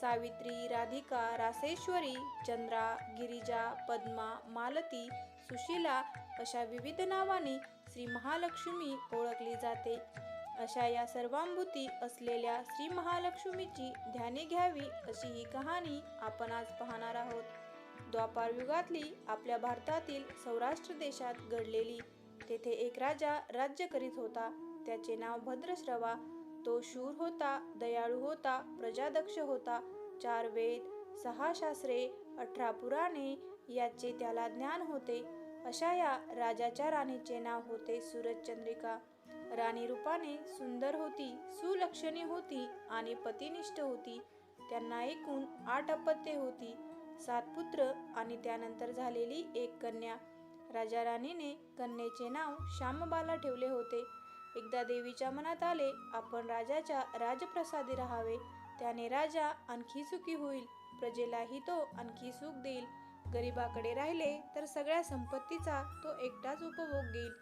सावित्री राधिका रासेश्वरी चंद्रा गिरिजा पद्मा मालती सुशीला अशा विविध नावांनी श्री महालक्ष्मी ओळखली जाते. अशा या सर्वांभूती असलेल्या श्री महालक्ष्मीची ध्याने घ्यावी अशी ही कहाणी आपण आज पाहणार आहोत. द्वापार युगातली आपल्या भारतातील सौराष्ट्र देशात घडलेली तेथे एक राजा राज्य करीत होता. त्याचे नाव भद्रश्रवा तो शूर होता दयाळू होता प्रजादक्ष होता. चार वेद सहा शास्त्रे अठरा पुराणे याचे त्याला ज्ञान होते. अशा या राजाच्या राणीचे नाव होते सूरजचंद्रिका. राणी रूपाने सुंदर होती सुलक्षणी होती आणि पतिनिष्ठ होती. त्यांना एकूण आठ अपत्ये होती. सात पुत्र आणि त्यानंतर झालेली एक कन्या. राजा राणीने कन्येचे नाव श्यामबाला ठेवले होते. एकदा देवीच्या मनात आले आपण राजाच्या राजप्रसादी राहावे. त्याने राजा आणखी सुखी होईल प्रजेलाही तो आणखी सुख देईल. गरिबाकडे राहिले तर सगळ्या संपत्तीचा तो एकटाच उपभोग घेईल.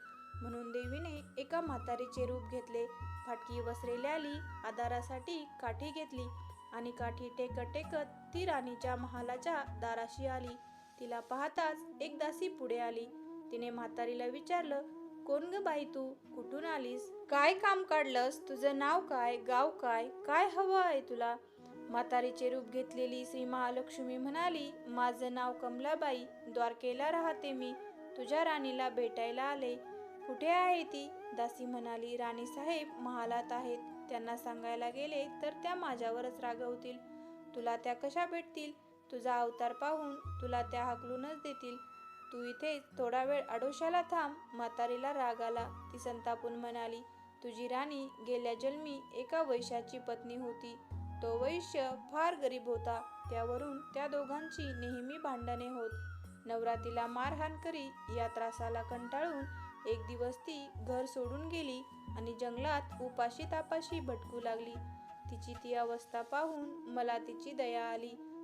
म्हणून देवीने एका म्हातारीचे रूप घेतले. फाटकी वस्त्रे ल्याली आधारासाठी काठी घेतली आणि काठी टेकत टेकत ती राणीच्या महालाच्या दाराशी आली. तिला पाहताच एक दासी पुढे आली. तिने म्हातारीला विचारलं कोण ग बाई तू? कुठून आलीस? काय काम काढलंस? तुझं नाव काय? गाव काय? काय हवं आहे तुला? म्हातारीचे रूप घेतलेली श्री महालक्ष्मी म्हणाली माझं नाव कमलाबाई द्वारकेला राहते मी. तुझ्या राणीला भेटायला आले. कुठे आहे ती? दासी म्हणाली राणी साहेब महालात आहेत. त्यांना सांगायला गेले तर त्या माझ्यावरच रागवतील. तुला त्या कशा भेटतील? तुझा अवतार पाहून तुला त्या हकलूनच देतील. तू इथे थोडा वेळ आडोशाला थांब. म्हातारीला राग आला. ती संतापून म्हणाली तुझी राणी गेल्या जन्मी एका वैश्याची पत्नी होती. तो वैश्य फार गरीब होता. त्यावरून त्या दोघांची नेहमी भांडणे होत. नवरातीला मारहाण करी या त्रासाला कंटाळून एक दिवस ती घर सोडून गेली आणि जंगलात उपाशी तापाशी भटकू लागली. तिची ती अवस्था पाहून मला तिची दया आली.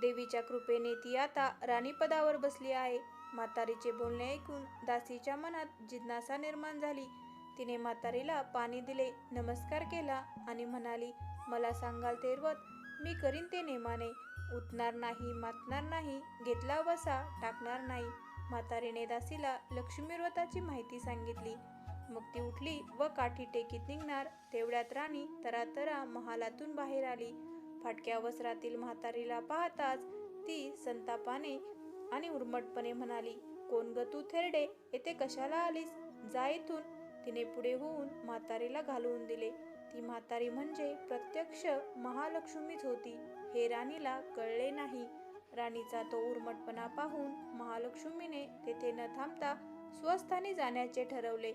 देवीच्या कृपेने ती आता राणीपदावर बसली आहे. म्हातारीचे बोलणे ऐकून दासीच्या मनात जिज्ञासा निर्माण झाली. तिने म्हातारीला पाणी दिले नमस्कार केला आणि म्हणाली मला सांगाल ते व्रत मी करीन ते नेमाने. उठणार नाही मातणार नाही घेतला वसा टाकणार नाही. म्हातारीने दासीला लक्ष्मी व्रताची माहिती सांगितली. मग ती उठली व काठी टेकीत निघणार. तेवढ्यात राणी तरातरा महालातून बाहेर आली. फाटक्या वस्त्रातील म्हातारीला पाहताच ती संतापाने आणि उर्मटपणे म्हणाली कोण ग तू थेरडे? येथे कशाला आलीस? जा इथून. तिने पुढे होऊन म्हातारीला घालवून दिले. ती म्हातारी म्हणजे प्रत्यक्ष महालक्ष्मीच होती. हे राणीला कळले नाही. राणीचा तो उर्मटपणा पाहून महालक्ष्मीने तेथे न थांबता स्वस्थानी जाण्याचे ठरवले.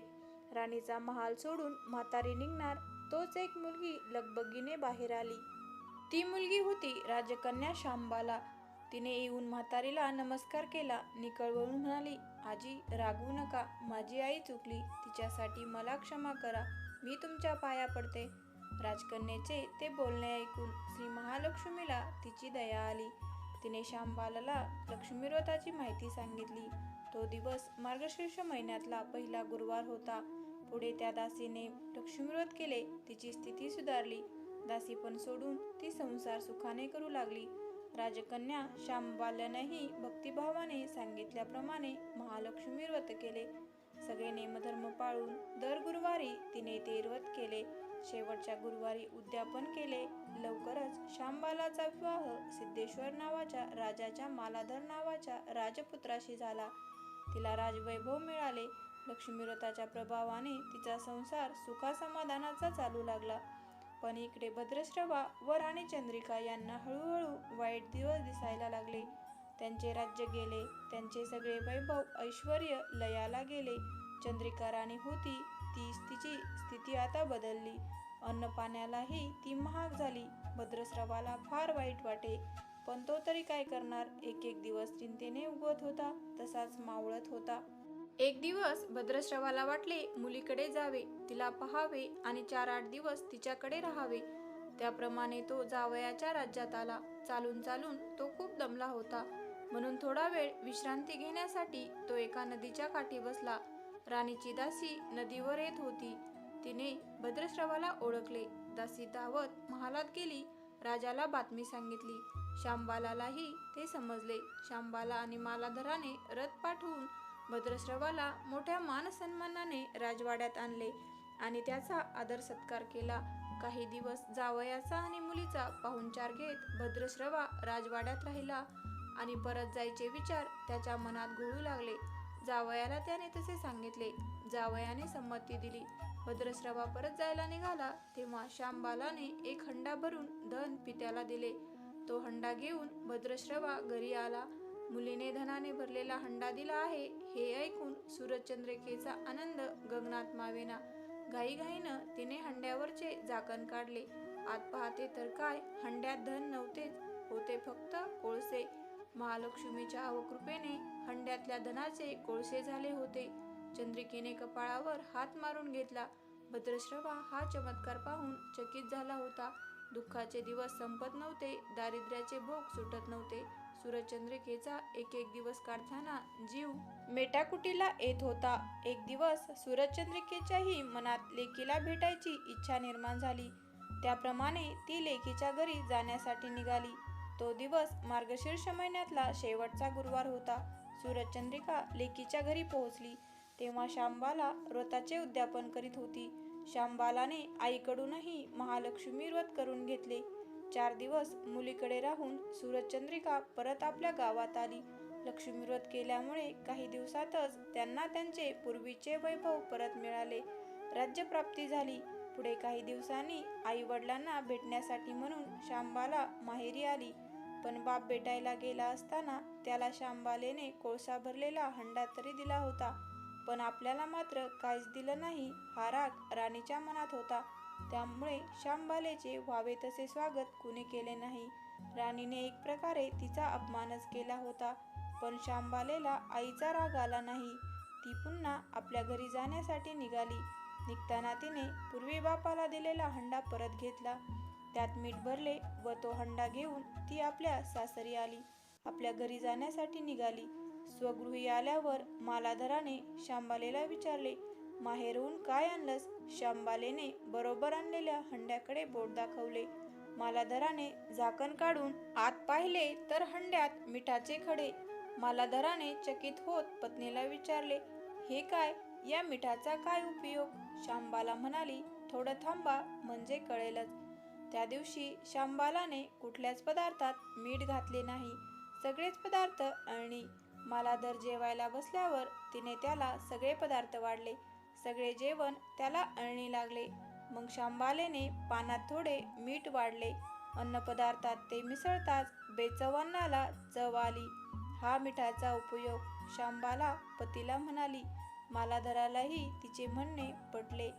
राणीचा महाल सोडून म्हातारी निघणार तोच एक मुलगी लगबगीने बाहेर आली. ती मुलगी होती राजकन्या शांबाला. तिने येऊन म्हातारीला नमस्कार केला. निकळवळून म्हणाली आजी रागवू नका. माझी आई चुकली. तिच्यासाठी मला क्षमा करा. मी तुमच्या पाया पडते. राजकन्याचे ते बोलणे ऐकून श्री महालक्ष्मीला तिची दया आली. तिने शांबालाला लक्ष्मी व्रताची माहिती सांगितली. तो दिवस मार्गशीर्ष महिन्यातला पहिला गुरुवार होता. पुढे त्या दासीने लक्ष्मीव्रत केले. तिची स्थिती सुधारली. दासीपण सोडून ती संसार सुखाने करू लागली. राजकन्या श्यामबाल्यानेही भक्तिभावाने सांगितल्याप्रमाणे महालक्ष्मी व्रत केले. सगळे नेमधर्म पाळून दर गुरुवारी तिने ते व्रत केले. शेवटच्या गुरुवारी उद्यापन केले. लवकरच श्यामबालाचा विवाह सिद्धेश्वर नावाच्या राजाच्या मालाधर नावाच्या राजपुत्राशी झाला. तिला राजवैभव मिळाले. लक्ष्मीव्रताच्या प्रभावाने तिचा संसार सुखासमाधानाचा चालू लागला. पण इकडे भद्रश्रवा वर आणि चंद्रिका यांना हळूहळू वाईट दिवस दिसायला लागले. त्यांचे राज्य गेले त्यांचे सगळे वैभव ऐश्वर लयाला गेले. चंद्रिका राणी होती ती तिची स्थिती आता बदलली. अन्न पाण्यालाही ती महाग झाली. भद्रश्रवाला फार वाईट वाटे. पण तो तरी काय करणार? एक एक दिवस चिंतेने उगवत होता तसाच मावळत होता. एक दिवस भद्रश्रवाला वाटले मुलीकडे जावे तिला पहावे आणि चार आठ दिवस तिच्याकडे राहावे. त्याप्रमाणे तो जावयाच्या राज्यात आला. चालून चालून तो खूप दमला होता. म्हणून थोडा वेळ विश्रांती घेण्यासाठी तो एका नदीच्या काठी बसला. राणीची दासी नदीवर येत होती. तिने भद्रश्रवाला ओळखले. दासी धावत महालात गेली. राजाला बातमी सांगितली. श्यामबालालाही ते समजले. श्यामबाला आणि मालाधराने रथ पाठवून भद्रश्रवाला मोठ्या मानसन्मानाने राजवाड्यात आणले आणि त्याचा आदर सत्कार केला. काही दिवस जावयाचा आणि मुलीचा पाहुणचार घेत भद्रश्रवा राजवाड्यात राहिला आणि परत जायचे विचार त्याच्या मनात घोळू लागले. जावयाला त्याने तसे सांगितले. जावयाने संमती दिली. भद्रश्रवा परत जायला निघाला तेव्हा श्यामबालाने एक हंडा भरून धन पित्याला दिले. तो हंडा घेऊन भद्रश्रवा घरी आला. मुलीने धनाने भरलेला हंडा दिला आहे. हे ऐकून सूरजचंद्रिकेचा आनंद गगनात मावेना. घाईघाईनं तिने हंड्यावरचे झाकण काढले. आत पाहते तर काय? हंड्यात धन नव्हतेच होते फक्त कोळसे. महालक्ष्मीच्या अवकृपेने हंड्यातल्या धनाचे कोळसे झाले होते. चंद्रिकेने कपाळावर हात मारून घेतला. भद्रश्रवा हा चमत्कार पाहून चकित झाला होता. दुःखाचे दिवस संपत नव्हते. दारिद्र्याचे भोग सुटत नव्हते. सूरजचंद्रिकेचा एक एक दिवस काढताना जीव मेटाकुटीला येत होता. एक दिवस सूरजचंद्रिकेच्याही मनात लेकीला भेटायची इच्छा निर्माण झाली. त्याप्रमाणे ती लेकीच्या घरी जाण्यासाठी निघाली. तो दिवस मार्गशीर्ष महिन्यातला शेवटचा गुरुवार होता. सूरजचंद्रिका लेकीच्या घरी पोहोचली. तेव्हा शांबाला व्रताचे उद्यापन करीत होती. शांबालाने आईकडूनही महालक्ष्मी व्रत करून घेतले. चार दिवस मुलीकडे राहून सूरजचंद्रिका परत आपल्या गावात आली. लक्ष्मीव्रत केल्यामुळे काही दिवसातच त्यांना त्यांचे पूर्वीचे वैभव परत मिळाले. राज्यप्राप्ती झाली. पुढे काही दिवसांनी आई वडिलांना भेटण्यासाठी म्हणून शांबाला माहेरी आली. पण बाप भेटायला गेला असताना त्याला शांबालेने कोळसा भरलेला हंडा तरी दिला होता. पण आपल्याला मात्र काहीच दिलं नाही हा राग राणीच्या मनात होता. त्यामुळे शांबालेचे व्हावे तसे स्वागत कुणी केले नाही. राणीने एक प्रकारे तिचा अपमानच केला होता पण शांबालेला आईचा राग आला नाही. ती पुन्हा आपल्या घरी जाण्यासाठी निघाली. निघताना तिने पूर्वी बापाला दिलेला हंडा परत घेतला. त्यात मीठ भरले व तो हंडा घेऊन ती आपल्या सासरी आली. आपल्या घरी जाण्यासाठी निघाली. स्वगृही आल्यावर मालाधराने शांबालेला विचारले माहेरहून काय आणलंस? शांबालेने बरोबर आणलेल्या हंड्याकडे बोट दाखवले. मालाधराने झाकण काढून आत पाहिले तर हंड्यात मिठाचे खडे. मालाधराने चकित होत पत्नीला विचारले हे काय? या मिठाचा काय उपयोग? शांबाला म्हणाली थोडं थांबा म्हणजे कळेलच. त्या दिवशी शांबालाने कुठल्याच पदार्थात मीठ घातले नाही. सगळेच पदार्थ आणि मालाधर जेवायला बसल्यावर तिने त्याला सगळे पदार्थ वाढले. सगळे जेवण त्याला अळणी लागले. मग शांबालेने पानात थोडे मीठ वाढले. अन्नपदार्थात ते मिसळताच बेचवन्नाला चव आली. हा मिठाचा उपयोग शांबाला पतीला म्हणाली मालाधरालाही तिचे म्हणणे पटले.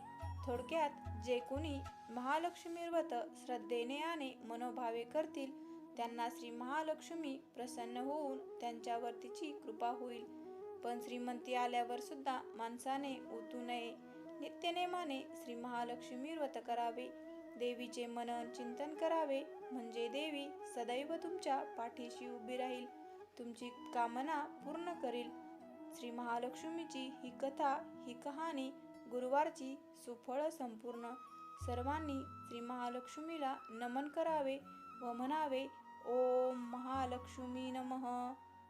थोडक्यात जे कोणी महालक्ष्मी व्रत श्रद्धेने आणि मनोभावे करतील त्यांना श्री महालक्ष्मी प्रसन्न होऊन त्यांच्यावर तिची कृपा होईल. पण श्रीमंती आल्यावर सुद्धा माणसाने ओतू नये. नित्यनेमाने श्री महालक्ष्मी व्रत करावे. देवीचे मनन चिंतन करावे. म्हणजे देवी सदैव तुमच्या पाठीशी उभी राहील. तुमची कामना पूर्ण करील. श्री महालक्ष्मीची ही कथा ही कहाणी गुरुवारची सुफळ संपूर्ण. सर्वांनी श्री महालक्ष्मीला नमन करावे व म्हणावे ओम महालक्ष्मी नमः.